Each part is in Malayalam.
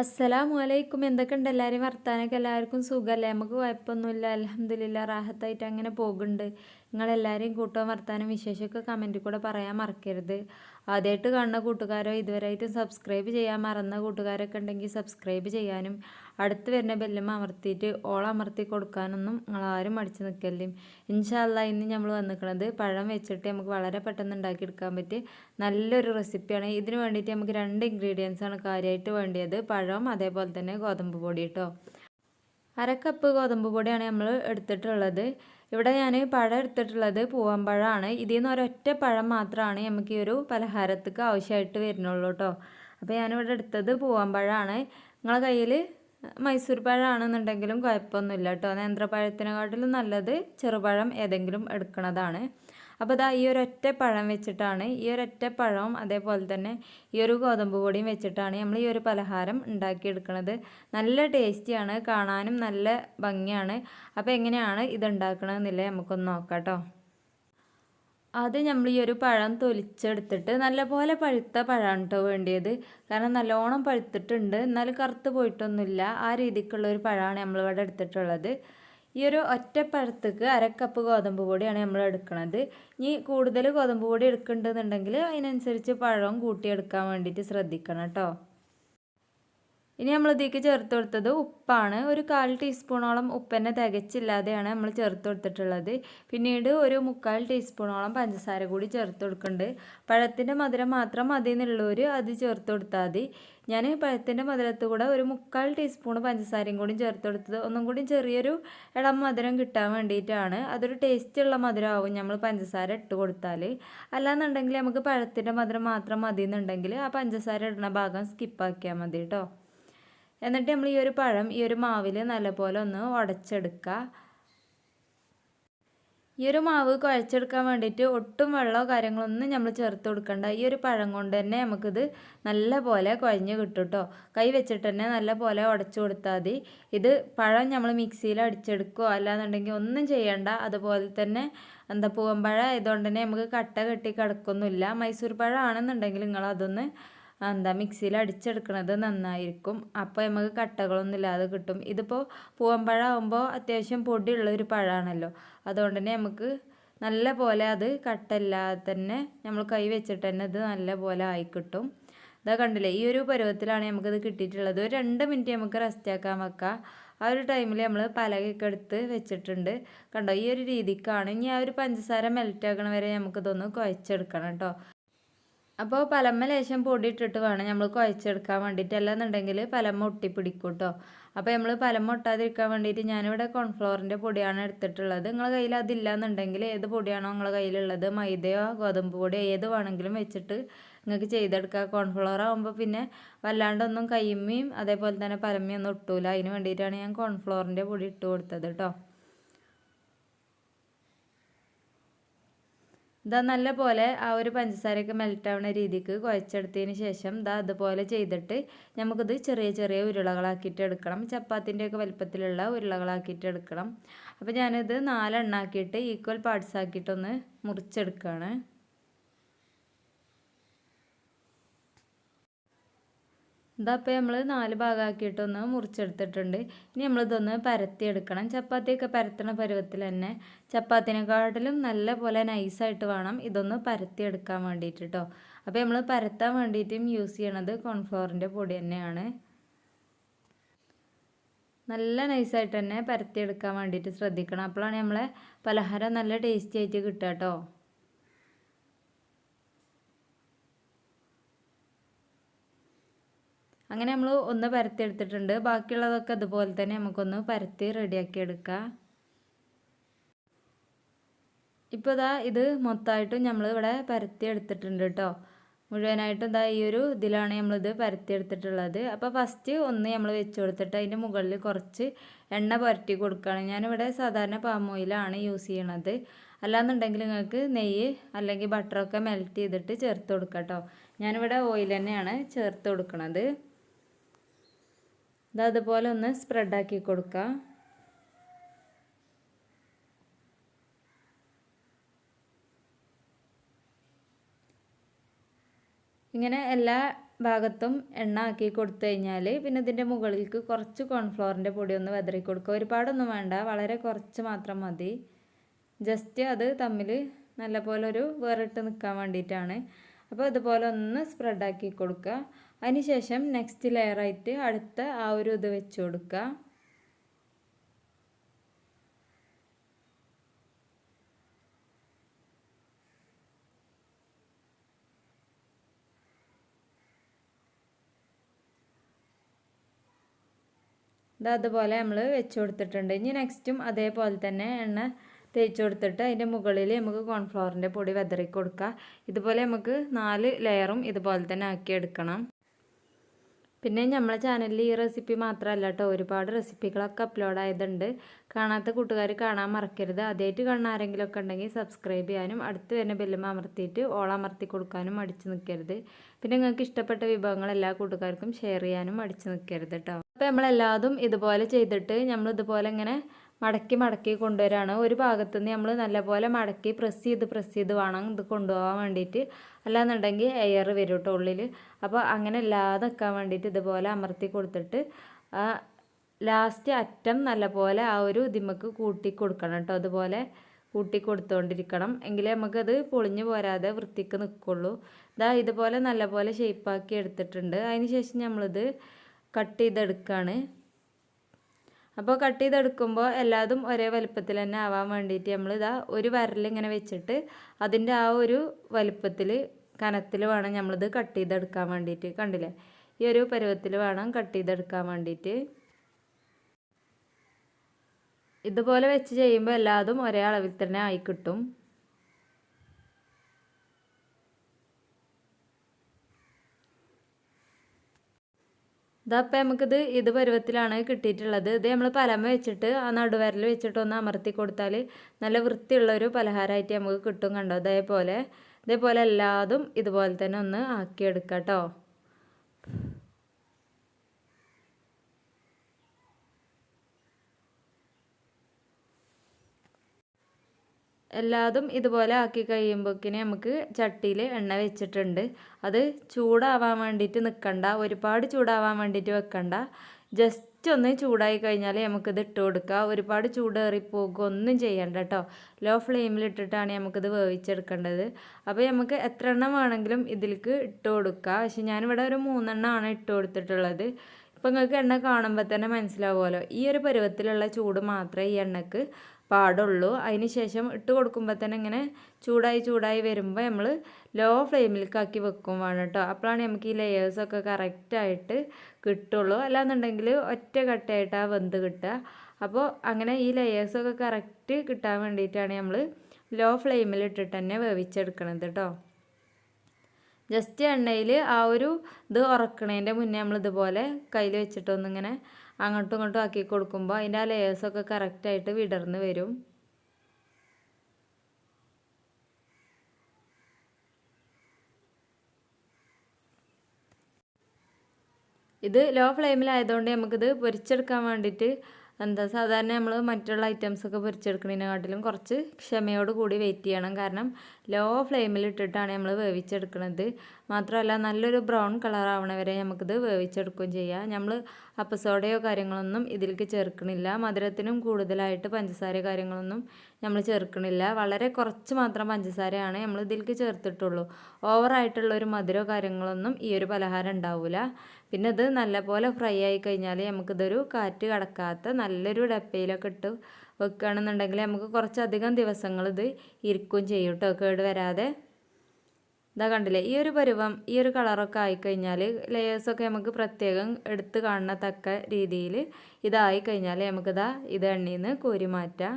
അസ്സലാമു അലൈക്കും എന്തൊക്കെയുണ്ട്? എല്ലാവരും വർത്താനൊക്കെ എല്ലാവർക്കും സുഖമല്ലേ നമുക്ക് കുഴപ്പമൊന്നുമില്ല. അലഹമ്മദില്ല റാഹത്തായിട്ട് അങ്ങനെ പോകുന്നുണ്ട്. നിങ്ങളെല്ലാവരെയും കൂട്ടവും വർത്താനം വിശേഷമൊക്കെ കമന്റിൽ കൂടെ പറയാൻ മറക്കരുത്. ആദ്യമായിട്ട് കാണുന്ന കൂട്ടുകാരോ ഇതുവരെയായിട്ടും സബ്സ്ക്രൈബ് ചെയ്യാൻ മറന്ന കൂട്ടുകാരൊക്കെ ഉണ്ടെങ്കിൽ സബ്സ്ക്രൈബ് ചെയ്യാനും അടുത്ത് വരുന്ന ബെല്ലമ്മ അമർത്തിയിട്ട് ഓള അമർത്തി കൊടുക്കാനൊന്നും നിങ്ങളാരും മടിച്ച് നിൽക്കല്ലേ ഇൻഷാല്ല ഇന്ന് നമ്മൾ വന്നിരിക്കുന്നത് പഴം വെച്ചിട്ട് നമുക്ക് വളരെ പെട്ടെന്ന് ഉണ്ടാക്കിയെടുക്കാൻ പറ്റിയ നല്ലൊരു റെസിപ്പിയാണ്. ഇതിന് വേണ്ടിയിട്ട് നമുക്ക് രണ്ട് ഇൻഗ്രീഡിയൻസ് ആണ് കാര്യമായിട്ട് വേണ്ടിയത്. പഴം അതേപോലെ തന്നെ ഗോതമ്പ് പൊടി കേട്ടോ അര കപ്പ് ഗോതമ്പ് പൊടിയാണ് നമ്മൾ എടുത്തിട്ടുള്ളത്. ഇവിടെ ഞാൻ പഴം എടുത്തിട്ടുള്ളത് പൂവമ്പഴമാണ് ഇതിൽ നിന്ന് ഒരൊറ്റ പഴം മാത്രമാണ് നമുക്ക് ഈ ഒരു പലഹാരത്തേക്ക് ആവശ്യമായിട്ട് വരുന്നുള്ളൂ കേട്ടോ അപ്പോൾ ഞാനിവിടെ എടുത്തത് പൂവമ്പഴമാണ് നിങ്ങളെ കയ്യിൽ മൈസൂർ പഴമാണെന്നുണ്ടെങ്കിലും കുഴപ്പമൊന്നുമില്ല കേട്ടോ. നേന്ത്രപ്പഴത്തിനെക്കാട്ടിലും നല്ലത് ചെറുപഴം ഏതെങ്കിലും എടുക്കുന്നതാണ് അപ്പോൾ ഇതാ ഈ ഒരൊറ്റ പഴം വെച്ചിട്ടാണ് ഈ ഒരൊറ്റ പഴവും അതേപോലെ തന്നെ ഈ ഒരു ഗോതമ്പ് പൊടിയും വെച്ചിട്ടാണ് നമ്മൾ ഈ ഒരു പലഹാരം ഉണ്ടാക്കിയെടുക്കുന്നത് നല്ല ടേസ്റ്റിയാണ് കാണാനും നല്ല ഭംഗിയാണ്. അപ്പോൾ എങ്ങനെയാണ് ഇത് ഉണ്ടാക്കണമെന്നില്ല നമുക്കൊന്ന് നോക്കാം കേട്ടോ. അത് നമ്മൾ ഈ ഒരു പഴം തൊലിച്ചെടുത്തിട്ട് നല്ലപോലെ പഴുത്ത പഴമാണ് കേട്ടോ വേണ്ടിയത്. കാരണം നല്ലോണം പഴുത്തിട്ടുണ്ട്. എന്നാലും കറുത്ത് പോയിട്ടൊന്നുമില്ല. ആ രീതിക്കുള്ള ഒരു പഴമാണ് നമ്മളിവിടെ എടുത്തിട്ടുള്ളത്. ഈ ഒരു ഒറ്റപ്പഴത്തേക്ക് അര കപ്പ് ഗോതമ്പ് പൊടിയാണ് നമ്മൾ എടുക്കുന്നത് ഇനി കൂടുതൽ ഗോതമ്പ് പൊടി എടുക്കുന്നുണ്ടെന്നുണ്ടെങ്കിൽ അതിനനുസരിച്ച് പഴം കൂട്ടിയെടുക്കാൻ വേണ്ടിയിട്ട് ശ്രദ്ധിക്കണം കേട്ടോ ഇനി നമ്മൾ ഇതിലേക്ക് ചേർത്ത് കൊടുത്തത് ഉപ്പാണ്. ഒരു കാൽ ടീസ്പൂണോളം ഉപ്പന്നെ തികച്ചില്ലാതെയാണ് നമ്മൾ ചേർത്ത് കൊടുത്തിട്ടുള്ളത്. പിന്നീട് ഒരു മുക്കാൽ ടീസ്പൂണോളം പഞ്ചസാര കൂടി ചേർത്ത് കൊടുക്കുന്നുണ്ട്. പഴത്തിന്റെ മധുരം മാത്രം മതി എന്നുള്ളവർ അത് ചേർത്ത് കൊടുത്താൽ മതി. ഞാൻ പഴത്തിന്റെ മധുരത്ത് കൂടെ ഒരു മുക്കാൽ ടീസ്പൂൺ പഞ്ചസാരയും കൂടി ചേർത്ത് കൊടുത്തത് ഒന്നും കൂടി ചെറിയൊരു ഇളം മധുരം കിട്ടാൻ വേണ്ടിയിട്ടാണ്. അതൊരു ടേസ്റ്റുള്ള മധുരമാവും നമ്മൾ പഞ്ചസാര ഇട്ട് കൊടുത്താൽ. അല്ലാന്നുണ്ടെങ്കിൽ നമുക്ക് പഴത്തിന്റെ മധുരം മാത്രം മതി എന്നുണ്ടെങ്കിൽ ആ പഞ്ചസാര ഇടുന്ന ഭാഗം സ്കിപ്പാക്കിയാൽ മതി കേട്ടോ. എന്നിട്ട് നമ്മൾ ഈ ഒരു പഴം ഈ ഒരു മാവിൽ നല്ലപോലെ ഒന്ന് ഉടച്ചെടുക്കുക ഈ ഒരു മാവ് കുഴച്ചെടുക്കാൻ വേണ്ടിയിട്ട് ഒട്ടും വെള്ളമോ കാര്യങ്ങളൊന്നും നമ്മൾ ചേർത്ത് കൊടുക്കണ്ട. ഈ ഒരു പഴം കൊണ്ട് തന്നെ നമുക്കിത് നല്ല പോലെ കുഴഞ്ഞ് കിട്ടും കേട്ടോ കൈ വെച്ചിട്ട് തന്നെ നല്ല പോലെ ഉടച്ചു കൊടുത്താൽ മതി. ഇത് പഴം നമ്മൾ മിക്സിയിൽ അടിച്ചെടുക്കുകയോ അല്ലാന്നുണ്ടെങ്കിൽ ഒന്നും ചെയ്യണ്ട. അതുപോലെ തന്നെ എന്താ പൂവമ്പഴം ആയതുകൊണ്ട് തന്നെ നമുക്ക് കട്ട കെട്ടി കിടക്കൊന്നുമില്ല മൈസൂർ പഴം ആണെന്നുണ്ടെങ്കിൽ നിങ്ങളതൊന്ന് എന്താ മിക്സിയിൽ അടിച്ചെടുക്കുന്നത് നന്നായിരിക്കും. അപ്പോൾ നമുക്ക് കട്ടകളൊന്നും ഇല്ലാതെ കിട്ടും. ഇതിപ്പോൾ പൂവമ്പഴമാകുമ്പോൾ അത്യാവശ്യം പൊടിയുള്ള ഒരു പഴമാണല്ലോ അതുകൊണ്ട് തന്നെ നമുക്ക് നല്ല പോലെ അത് കട്ടല്ലാതെ തന്നെ നമ്മൾ കൈ വെച്ചിട്ട് തന്നെ ഇത് നല്ല പോലെ ആയിക്കിട്ടും ഇതാ കണ്ടില്ലേ ഈ ഒരു പരുവത്തിലാണ് നമുക്കിത് കിട്ടിയിട്ടുള്ളത്. ഒരു രണ്ട് മിനിറ്റ് നമുക്ക് റെസ്റ്റ് ആക്കാൻ വെക്കാം. ആ ഒരു ടൈമിൽ നമ്മൾ പലകയൊക്കെ എടുത്ത് വെച്ചിട്ടുണ്ട്. കണ്ടോ ഈ ഒരു രീതിക്കാണ്. ഇനി ആ ഒരു പഞ്ചസാര മെൽറ്റ് ആക്കണ വരെ നമുക്കിതൊന്ന് കുഴച്ചെടുക്കണം കേട്ടോ. അപ്പോൾ പലമ്മ ലേശം പൊടി ഇട്ടിട്ട് വേണം നമ്മൾ കുഴച്ചെടുക്കാൻ വേണ്ടിയിട്ട് അല്ലാന്നുണ്ടെങ്കിൽ പലമ്മ ഒട്ടിപ്പിടിക്കും കേട്ടോ അപ്പോൾ നമ്മൾ പലമ്മ ഒട്ടാതിരിക്കാൻ വേണ്ടിയിട്ട് ഞാനിവിടെ കോൺഫ്ലോറിന്റെ പൊടിയാണ് എടുത്തിട്ടുള്ളത്. നിങ്ങളെ കയ്യിൽ അതില്ല എന്നുണ്ടെങ്കിൽ ഏത് പൊടിയാണോ നിങ്ങളെ കയ്യിലുള്ളത്? മൈദയോ ഗോതമ്പ് പൊടിയോ ഏത് വേണമെങ്കിലും വെച്ചിട്ട് നിങ്ങൾക്ക് ചെയ്തെടുക്കുക കോൺഫ്ലോർ ആകുമ്പോൾ പിന്നെ വല്ലാണ്ടൊന്നും കയ്യമ്മയും അതേപോലെ തന്നെ പലമ്മയൊന്നും ഒട്ടൂല. അതിന് വേണ്ടിയിട്ടാണ് ഞാൻ കോൺഫ്ലോറിന്റെ പൊടി ഇട്ട് കൊടുത്തത് കേട്ടോ ഇതാ നല്ല പോലെ ആ ഒരു പഞ്ചസാരയൊക്കെ മെൽറ്റ് ആവുന്ന രീതിക്ക് കുഴച്ചെടുത്തതിന് ശേഷം ഇതാ അതുപോലെ ചെയ്തിട്ട് നമുക്കിത് ചെറിയ ചെറിയ ഉരുളകളാക്കിയിട്ട് എടുക്കണം. ചപ്പാത്തിന്റെയൊക്കെ വലിപ്പത്തിലുള്ള ഉരുളകളാക്കിയിട്ട് എടുക്കണം. അപ്പോൾ ഞാനിത് നാലെണ്ണാക്കിയിട്ട് ഈക്വൽ പാർട്സ് ആക്കിയിട്ടൊന്ന് മുറിച്ചെടുക്കുകയാണ് ഇതാ ഇപ്പോൾ നമ്മൾ നാല് ഭാഗമാക്കിയിട്ടൊന്ന് മുറിച്ചെടുത്തിട്ടുണ്ട്. ഇനി നമ്മളിതൊന്ന് പരത്തിയെടുക്കണം. ചപ്പാത്തിയൊക്കെ പരത്തണ പരുവത്തിൽ തന്നെ ചപ്പാത്തിനെക്കാട്ടിലും നല്ല പോലെ നൈസായിട്ട് വേണം ഇതൊന്ന് പരത്തിയെടുക്കാൻ വേണ്ടിയിട്ട് കേട്ടോ അപ്പോൾ നമ്മൾ പരത്താൻ വേണ്ടിയിട്ടും യൂസ് ചെയ്യണത് കോൺഫ്ലോറിന്റെ പൊടി തന്നെയാണ്. നല്ല നൈസായിട്ട് തന്നെ പരത്തിയെടുക്കാൻ വേണ്ടിയിട്ട് ശ്രദ്ധിക്കണം. അപ്പോഴാണ് നമ്മളെ പലഹാരം നല്ല ടേസ്റ്റി ആയിട്ട് കിട്ടുക കേട്ടോ അങ്ങനെ നമ്മൾ ഒന്ന് പരത്തി എടുത്തിട്ടുണ്ട് ബാക്കിയുള്ളതൊക്കെ അതുപോലെ തന്നെ നമുക്കൊന്ന് പരത്തി റെഡിയാക്കി എടുക്കാം. ഇപ്പോൾ ഇതാ ഇത് മൊത്തമായിട്ടും നമ്മൾ ഇവിടെ പരത്തി എടുത്തിട്ടുണ്ട് കേട്ടോ മുഴുവനായിട്ടും ഇതാ ഈ ഒരു ഇതിലാണ് നമ്മളിത് പരത്തി എടുത്തിട്ടുള്ളത്. അപ്പോൾ ഫസ്റ്റ് ഒന്ന് നമ്മൾ വെച്ച് കൊടുത്തിട്ട് അതിന്റെ മുകളിൽ കുറച്ച് എണ്ണ പുരട്ടി കൊടുക്കുകയാണ് ഞാനിവിടെ സാധാരണ പാം ഓയിലാണ് യൂസ് ചെയ്യണത്. അല്ലാന്നുണ്ടെങ്കിൽ നിങ്ങൾക്ക് നെയ്യ് അല്ലെങ്കിൽ ബട്ടറൊക്കെ മെൽറ്റ് ചെയ്തിട്ട് ചേർത്ത് കൊടുക്കാം കേട്ടോ ഞാനിവിടെ ഓയിൽ തന്നെയാണ് ചേർത്ത് കൊടുക്കണത്. ഇത് അതുപോലെ ഒന്ന് സ്പ്രെഡാക്കി കൊടുക്കുക ഇങ്ങനെ എല്ലാ ഭാഗത്തും എണ്ണ ആക്കി കൊടുത്തു കഴിഞ്ഞാൽ പിന്നെ ഇതിന്റെ മുകളിലേക്ക് കുറച്ച് കോൺഫ്ലോറിന്റെ പൊടി ഒന്ന് വെതറി കൊടുക്കുക. ഒരുപാടൊന്നും വേണ്ട വളരെ കുറച്ച് മാത്രം മതി. ജസ്റ്റ് അത് തമ്മിൽ നല്ലപോലെ ഒരു വേറിട്ട് നിൽക്കാൻ വേണ്ടിയിട്ടാണ്. അപ്പോൾ ഇതുപോലെ ഒന്ന് സ്പ്രെഡാക്കി കൊടുക്കുക. അതിനുശേഷം നെക്സ്റ്റ് ലെയറായിട്ട് അടുത്ത ആ ഒരു ഇത് വെച്ച് കൊടുക്കുക. ഇത് അതുപോലെ നമ്മൾ വെച്ച് കൊടുത്തിട്ടുണ്ട്. ഇനി നെക്സ്റ്റും അതേപോലെ തന്നെ എണ്ണ തേച്ച് കൊടുത്തിട്ട് അതിന്റെ മുകളിൽ നമുക്ക് കോൺഫ്ലവറിന്റെ പൊടി വെതറി കൊടുക്കുക ഇതുപോലെ നമുക്ക് നാല് ലെയറും ഇതുപോലെ തന്നെ ആക്കി എടുക്കണം. പിന്നെ നമ്മളെ ചാനലിൽ ഈ റെസിപ്പി മാത്രമല്ല കേട്ടോ ഒരുപാട് റെസിപ്പികളൊക്കെ അപ്ലോഡ് ആയതുണ്ട്. കാണാത്ത കൂട്ടുകാർ കാണാൻ മറക്കരുത്. ആദ്യമായിട്ട് കാണുന്ന ആരെങ്കിലുമൊക്കെ ഉണ്ടെങ്കിൽ സബ്സ്ക്രൈബ് ചെയ്യാനും അടുത്ത് വരുന്ന ബെല്ലും അമർത്തിയിട്ട് ഓൾ അമർത്തി കൊടുക്കാനും അടിച്ചു നിൽക്കരുത് പിന്നെ നിങ്ങൾക്ക് ഇഷ്ടപ്പെട്ട വിഭവങ്ങൾ എല്ലാ കൂട്ടുകാർക്കും ഷെയർ ചെയ്യാനും അടിച്ചു നിൽക്കരുത് കേട്ടോ. അപ്പോൾ നമ്മളെല്ലാതും ഇതുപോലെ ചെയ്തിട്ട് നമ്മൾ ഇതുപോലെ ഇങ്ങനെ മടക്കി മടക്കി കൊണ്ടുവരാണ്. ഒരു ഭാഗത്ത് നിന്ന് നമ്മൾ നല്ലപോലെ മടക്കി പ്രസ് ചെയ്ത് പ്രസ് ചെയ്ത് വേണം ഇത് കൊണ്ടുപോകാൻ വേണ്ടിയിട്ട്. അല്ലാന്നുണ്ടെങ്കിൽ എയർ വരും കേട്ടോ ഉള്ളിൽ അപ്പോൾ അങ്ങനെ ഇല്ലാതെ നിൽക്കാൻ വേണ്ടിയിട്ട് ഇതുപോലെ അമർത്തി കൊടുത്തിട്ട് ലാസ്റ്റ് അറ്റം നല്ലപോലെ ആ ഒരു ഇതിമക്ക് കൂട്ടി കൊടുക്കണം കേട്ടോ. അതുപോലെ കൂട്ടി കൊടുത്തുകൊണ്ടിരിക്കണം എങ്കിലേ നമുക്കത് പൊളിഞ്ഞു പോരാതെ വൃത്തിക്ക് നിൽക്കുള്ളൂ ഇതാ ഇതുപോലെ നല്ലപോലെ ഷേപ്പാക്കി എടുത്തിട്ടുണ്ട്. അതിന് ശേഷം നമ്മളിത് കട്ട് ചെയ്തെടുക്കുകയാണ് അപ്പോൾ കട്ട് ചെയ്തെടുക്കുമ്പോൾ എല്ലാതും ഒരേ വലുപ്പത്തിൽ തന്നെ ആവാൻ വേണ്ടിയിട്ട് നമ്മൾ ഇതാ ഒരു വരലിങ്ങനെ വെച്ചിട്ട് അതിന്റെ ആ ഒരു വലുപ്പത്തിൽ കനത്തിൽ വേണം നമ്മളിത് കട്ട് ചെയ്തെടുക്കാൻ വേണ്ടിയിട്ട് കണ്ടില്ലേ? ഈ ഒരു പരുവത്തിൽ വേണം കട്ട് ചെയ്തെടുക്കാൻ വേണ്ടിയിട്ട് ഇതുപോലെ വെച്ച് ചെയ്യുമ്പോൾ എല്ലാതും ഒരേ അളവിൽ തന്നെ ആയി കിട്ടും. ഇതപ്പോൾ നമുക്കിത് ഇത് പരുവത്തിലാണ് കിട്ടിയിട്ടുള്ളത്. ഇത് നമ്മൾ പലമ വെച്ചിട്ട് ആ നടുവരൽ വെച്ചിട്ട് ഒന്ന് അമർത്തി കൊടുത്താൽ നല്ല വൃത്തിയുള്ള ഒരു പലഹാരമായിട്ട് നമുക്ക് കിട്ടും കണ്ടോ? അതേപോലെ ഇതേപോലെ എല്ലാതും ഇതുപോലെ തന്നെ ഒന്ന് ആക്കിയെടുക്കാം കേട്ടോ എല്ലാതും ഇതുപോലെ ആക്കി കഴിയുമ്പോഴേക്കിന് നമുക്ക് ചട്ടിയിൽ എണ്ണ വെച്ചിട്ടുണ്ട്. അത് ചൂടാവാൻ വേണ്ടിയിട്ട് നിൽക്കണ്ട ഒരുപാട് ചൂടാവാൻ വേണ്ടിയിട്ട് വെക്കണ്ട. ജസ്റ്റ് ഒന്ന് ചൂടായി കഴിഞ്ഞാൽ നമുക്കിത് ഇട്ട് കൊടുക്കുക ഒരുപാട് ചൂടേറി പോകുക ഒന്നും ചെയ്യണ്ട കേട്ടോ ലോ ഫ്ലെയിമിൽ ഇട്ടിട്ടാണ് നമുക്കിത് വേവിച്ചെടുക്കേണ്ടത്. അപ്പോൾ നമുക്ക് എത്ര എണ്ണം വേണമെങ്കിലും ഇതിലേക്ക് ഇട്ട് കൊടുക്കുക പക്ഷെ ഞാനിവിടെ ഒരു മൂന്നെണ്ണമാണ് ഇട്ട് കൊടുത്തിട്ടുള്ളത്. ഇപ്പം നിങ്ങൾക്ക് എണ്ണ കാണുമ്പോൾ തന്നെ മനസ്സിലാവുമല്ലോ. ഈ ഒരു പരുവത്തിലുള്ള ചൂട് മാത്രമേ ഈ എണ്ണക്ക് പാടുള്ളൂ. അതിന് ശേഷം ഇട്ട് കൊടുക്കുമ്പോൾ തന്നെ ഇങ്ങനെ ചൂടായി ചൂടായി വരുമ്പോൾ നമ്മൾ ലോ ഫ്ലെയിമിലേക്കാക്കി വെക്കും വേണം കേട്ടോ അപ്പോഴാണ് നമുക്ക് ഈ ലെയേഴ്സൊക്കെ കറക്റ്റായിട്ട് കിട്ടുള്ളൂ. അല്ലാന്നുണ്ടെങ്കിൽ ഒറ്റ കട്ടയായിട്ടാണ് വെന്ത് കിട്ടുക അപ്പോൾ അങ്ങനെ ഈ ലെയേഴ്സൊക്കെ കറക്റ്റ് കിട്ടാൻ വേണ്ടിയിട്ടാണ് നമ്മൾ ലോ ഫ്ലെയിമിൽ ഇട്ടിട്ട് തന്നെ വേവിച്ചെടുക്കണത് കേട്ടോ ജസ്റ്റ് എണ്ണയിൽ ആ ഒരു ഇത് ഉറക്കണേന്റെ മുന്നേ നമ്മൾ ഇതുപോലെ കയ്യിൽ വെച്ചിട്ടൊന്നിങ്ങനെ അങ്ങോട്ടും ഇങ്ങോട്ടും ആക്കി കൊടുക്കുമ്പോൾ അതിന്റെ ആ ലെയേഴ്സൊക്കെ കറക്റ്റായിട്ട് വിടർന്ന് വരും. ഇത് ലോ ഫ്ലെയിമിലായതുകൊണ്ട് നമുക്കിത് പൊരിച്ചെടുക്കാൻ വേണ്ടിയിട്ട് എന്താ സാധാരണ നമ്മൾ മറ്റുള്ള ഐറ്റംസൊക്കെ പൊരിച്ചെടുക്കുന്നതിനെക്കാട്ടിലും കുറച്ച് ക്ഷമയോട് കൂടി വെയിറ്റ് ചെയ്യണം. കാരണം ലോ ഫ്ലെയിമിൽ ഇട്ടിട്ടാണ് നമ്മൾ വേവിച്ചെടുക്കുന്നത്. മാത്രമല്ല നല്ലൊരു ബ്രൗൺ കളർ ആവണ വരെ നമുക്കിത് വേവിച്ചെടുക്കുകയും ചെയ്യാം. നമ്മൾ അപ്പസോഡയോ കാര്യങ്ങളൊന്നും ഇതിലേക്ക് ചേർക്കണില്ല. മധുരത്തിനും കൂടുതലായിട്ട് പഞ്ചസാര കാര്യങ്ങളൊന്നും നമ്മൾ ചേർക്കണില്ല. വളരെ കുറച്ച് മാത്രം പഞ്ചസാരയാണ് നമ്മൾ ഇതിലേക്ക് ചേർത്തിട്ടുള്ളൂ. ഓവറായിട്ടുള്ള ഒരു മധുരമോ കാര്യങ്ങളൊന്നും ഈ ഒരു പലഹാരം ഉണ്ടാവില്ല പിന്നെ ഇത് നല്ലപോലെ ഫ്രൈ ആയി കഴിഞ്ഞാൽ നമുക്കിതൊരു കാറ്റ് കടക്കാത്ത നല്ലൊരു ഡപ്പയിലൊക്കെ ഇട്ട് വെക്കുകയാണെന്നുണ്ടെങ്കിൽ നമുക്ക് കുറച്ചധികം ദിവസങ്ങൾ ഇത് ഇരിക്കുകയും ചെയ്യും കേട്ടോ കേട് വരാതെ. ഇതാ കണ്ടില്ലേ ഈ ഒരു പരുവം ഈ ഒരു കളറൊക്കെ ആയിക്കഴിഞ്ഞാൽ ലെയേഴ്സൊക്കെ നമുക്ക് പ്രത്യേകം എടുത്ത് കാണത്തക്ക രീതിയിൽ ഇതായി കഴിഞ്ഞാൽ നമുക്കിതാ ഇത് എണ്ണയിൽ നിന്ന് കോരി മാറ്റാം.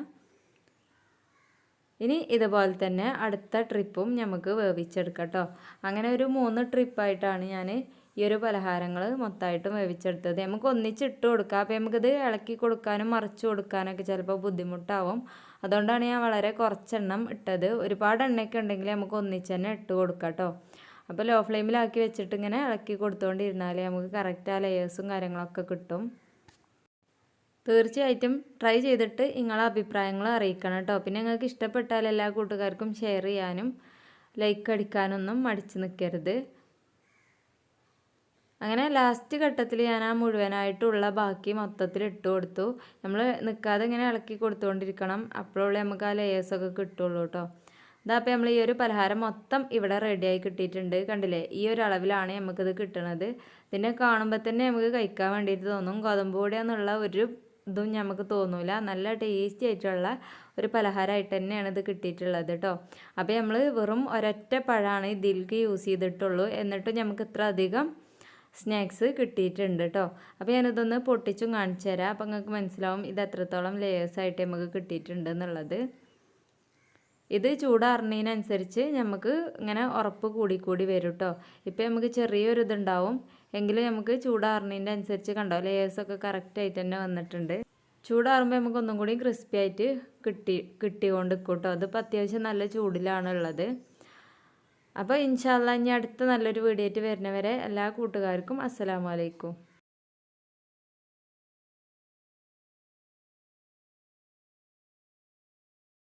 ഇനി ഇതുപോലെ തന്നെ അടുത്ത ട്രിപ്പും നമുക്ക് വേവിച്ചെടുക്കാം കേട്ടോ അങ്ങനെ ഒരു മൂന്ന് ട്രിപ്പായിട്ടാണ് ഞാൻ ഈ ഒരു പലഹാരങ്ങൾ മൊത്തമായിട്ടും വേവിച്ചെടുത്തത്. നമുക്ക് ഒന്നിച്ചിട്ട് കൊടുക്കാം അപ്പോൾ നമുക്കിത് ഇളക്കി കൊടുക്കാനും മറിച്ച് കൊടുക്കാനൊക്കെ ചിലപ്പോൾ ബുദ്ധിമുട്ടാവും. അതുകൊണ്ടാണ് ഞാൻ വളരെ കുറച്ചെണ്ണം ഇട്ടത്. ഒരുപാട് എണ്ണയൊക്കെ ഉണ്ടെങ്കിൽ നമുക്ക് ഒന്നിച്ച് തന്നെ ഇട്ട് കൊടുക്കാം കേട്ടോ. അപ്പോൾ ലോ ഫ്ലെയിമിലാക്കി വെച്ചിട്ട് ഇങ്ങനെ ഇളക്കി കൊടുത്തുകൊണ്ടിരുന്നാൽ നമുക്ക് കറക്റ്റ് ആ ലെയേഴ്സും കാര്യങ്ങളൊക്കെ കിട്ടും. തീർച്ചയായിട്ടും ട്രൈ ചെയ്തിട്ട് നിങ്ങളെ അഭിപ്രായങ്ങൾ അറിയിക്കണം കേട്ടോ. പിന്നെ നിങ്ങൾക്ക് ഇഷ്ടപ്പെട്ടാൽ എല്ലാ കൂട്ടുകാർക്കും ഷെയർ ചെയ്യാനും ലൈക്ക് അടിക്കാനൊന്നും മടിച്ച് നിൽക്കരുത് അങ്ങനെ ലാസ്റ്റ് ഘട്ടത്തിൽ ഞാൻ ആ മുഴുവനായിട്ടുള്ള ബാക്കി മൊത്തത്തിൽ ഇട്ട് കൊടുത്തു. നമ്മൾ നിൽക്കാതെ ഇങ്ങനെ ഇളക്കി കൊടുത്തുകൊണ്ടിരിക്കണം അപ്പോഴുള്ള നമുക്ക് ആ ലേയേഴ്സൊക്കെ കിട്ടുള്ളൂ കേട്ടോ ഇതാ അപ്പോൾ നമ്മൾ ഈ ഒരു പലഹാരം മൊത്തം ഇവിടെ റെഡിയായി കിട്ടിയിട്ടുണ്ട്. കണ്ടില്ലേ? ഈ ഒരു അളവിലാണ് നമുക്കിത് കിട്ടണത്. ഇതിനെ കാണുമ്പോൾ തന്നെ നമുക്ക് കഴിക്കാൻ വേണ്ടിയിട്ട് തോന്നും. ഗോതമ്പ് പൊടിയാന്നുള്ള ഒരു ഇതും നമുക്ക് തോന്നൂല. നല്ല ടേസ്റ്റി ആയിട്ടുള്ള ഒരു പലഹാരമായിട്ട് തന്നെയാണ് ഇത് കിട്ടിയിട്ടുള്ളത് കേട്ടോ അപ്പോൾ നമ്മൾ വെറും ഒരൊറ്റ പഴമാണ് ഇതിലേക്ക് യൂസ് ചെയ്തിട്ടുള്ളൂ. എന്നിട്ടും നമുക്ക് ഇത്ര അധികം സ്നാക്സ് കിട്ടിയിട്ടുണ്ട് കേട്ടോ അപ്പോൾ ഞാനിതൊന്ന് പൊട്ടിച്ചും കാണിച്ചു തരാം. അപ്പോൾ നിങ്ങൾക്ക് മനസ്സിലാവും ഇത് എത്രത്തോളം ലേയേഴ്സായിട്ട് നമുക്ക് കിട്ടിയിട്ടുണ്ട് എന്നുള്ളത് ഇത് ചൂടാറുന്നതിനനുസരിച്ച് നമുക്ക് ഇങ്ങനെ ഉറപ്പ് കൂടിക്കൂടി കൂടി വരും കേട്ടോ ഇപ്പോൾ നമുക്ക് ചെറിയൊരു ഇതുണ്ടാവും. എങ്കിലും നമുക്ക് ചൂടാറുന്നതിന്റെ അനുസരിച്ച് കണ്ടോ ലേയേഴ്സൊക്കെ കറക്റ്റായിട്ട് തന്നെ വന്നിട്ടുണ്ട്. ചൂടാറുമ്പോൾ നമുക്ക് ഒന്നും കൂടി ക്രിസ്പി ആയിട്ട് കിട്ടി കിട്ടിക്കൊണ്ട് നിൽക്കും കേട്ടോ അതിപ്പോൾ അത്യാവശ്യം നല്ല ചൂടിലാണ് ഉള്ളത് അപ്പോൾ ഇൻഷാല്ല ഇനി അടുത്ത നല്ലൊരു വീഡിയോ ആയിട്ട് വരുന്നവരെ എല്ലാ കൂട്ടുകാർക്കും അസ്സലാമലൈക്കും